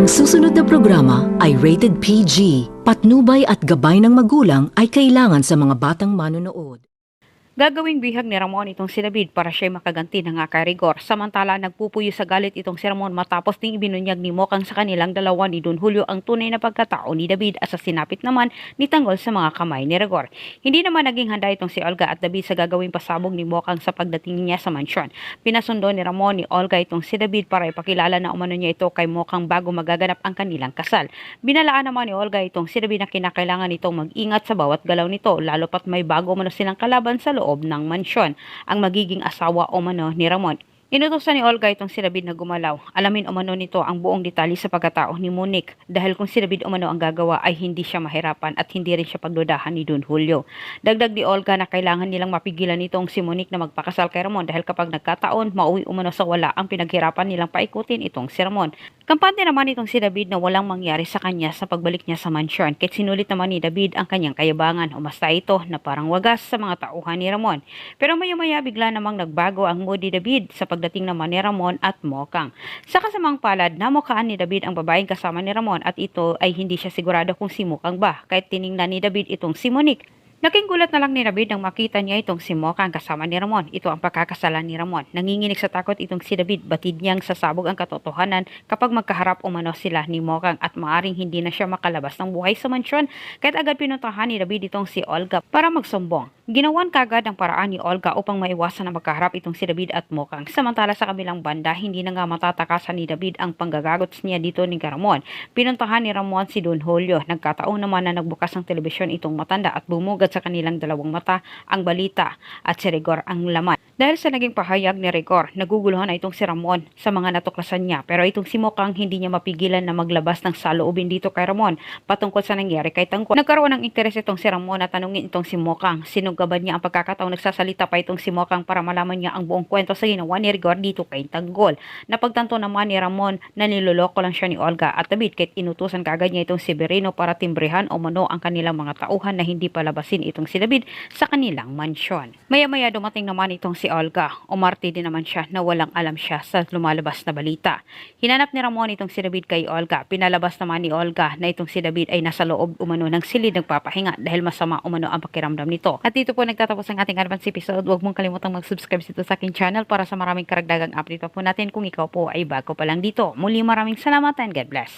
Ang susunod na programa ay rated PG. Patnubay at gabay ng magulang ay kailangan sa mga batang manonood. Gagawing bihag ni Ramon itong si David para siya makaganti ng nga kay Rigor. Samantala, nagpupuyo sa galit itong si Ramon matapos ding ibinunyag ni Mokang sa kanilang dalawa ni Don Julio ang tunay na pagkatao ni David at sa sinapit naman ni Tanggol sa mga kamay ni Rigor. Hindi naman naging handa itong si Olga at David sa gagawing pasabog ni Mokang sa pagdating niya sa mansyon. Pinasundo ni Ramon ni Olga itong si David para ipakilala na umano niya ito kay Mokang bago magaganap ang kanilang kasal. Binalaan naman ni Olga itong si David na kinakailangan nitong mag-ingat sa bawat galaw nito lalo pat may bago umano silang kalaban sa loob ng mansyon, ang magiging asawa umano ni Ramon. Inutosan ni Olga itong si David na gumalaw. Alamin umano nito ang buong detalye sa pagkatao ni Monique dahil kung si David umano ang gagawa ay hindi siya mahirapan at hindi rin siya pagdudahan ni Don Julio. Dagdag ni Olga na kailangan nilang mapigilan nitong si Monique na magpakasal kay Ramon dahil kapag nagkataon, mauwi umano sa wala ang pinaghirapan nilang paikutin itong si Ramon. Kampante naman itong si David na walang mangyari sa kanya sa pagbalik niya sa mansyon. Kahit sinulit naman ni David ang kanyang kayabangan. Umasta ito na parang wagas sa mga tauhan ni Ramon. Pero maya-maya bigla namang nagbago ang mood ni David sa pagdating naman ni Ramon at Mokang. Sa kasamang palad, namukaan ni David ang babaeng kasama ni Ramon at ito ay hindi siya sigurado kung si Mokang ba. Kahit tiningnan ni David itong si Monique. Naking gulat na lang ni David nang makita niya itong si Mokang kasama ni Ramon. Ito ang pagkakasalan ni Ramon. Nanginginig sa takot itong si David. Batid niyang sasabog ang katotohanan kapag magkaharap umano sila ni Mokang at maaring hindi na siya makalabas ng buhay sa mansyon. Kahit agad pinuntahan ni David itong si Olga para magsumbong. Ginawan kagad ang paraan ni Olga upang maiwasan na magkaharap itong si David at Mokang. Samantala sa kabilang banda, hindi na nga matatakasan ni David ang panggagagots niya dito ni Ramon. Pinuntahan ni Ramon si Don Julio. Nagkataon naman na nagbukas ng telebisyon itong matanda at bumugad sa kanilang dalawang mata ang balita at si Rigor ang laman. Dahil sa naging pahayag ni Rigor, naguguluhan na itong si Ramon sa mga natuklasan niya. Pero itong si Mokang hindi niya mapigilan na maglabas ng saloobin dito kay Ramon patungkol sa nangyari kay Tangko. Nagkaroon ng interes itong si Ramon na tanungin itong si Mokang. Sinugaban niya ang pagkakataong nagsasalita pa itong si Mokang para malaman niya ang buong kwento sa ginawa ni Rigor dito kay Tanggol. Napagtanto naman ni Ramon na niloloko lang siya ni Olga at David kahit inutusan kagad niya itong si Berino para timbrehan o mano ang kanilang mga tauhan na hindi palabasin itong si David sa kanilang mansyon. Maya-maya dumating naman itong si Olga. Umarte din naman siya na walang alam siya sa lumalabas na balita. Hinanap ni Ramon itong si David kay Olga. Pinalabas naman ni Olga na itong si David ay nasa loob umano ng silid nagpapahinga dahil masama umano ang pakiramdam nito. At dito po nagtatapos ang ating advance episode. Huwag mong kalimutang mag-subscribe dito sa aking channel para sa maraming karagdagang update pa po natin kung ikaw po ay bago pa lang dito. Muli maraming salamat and God bless.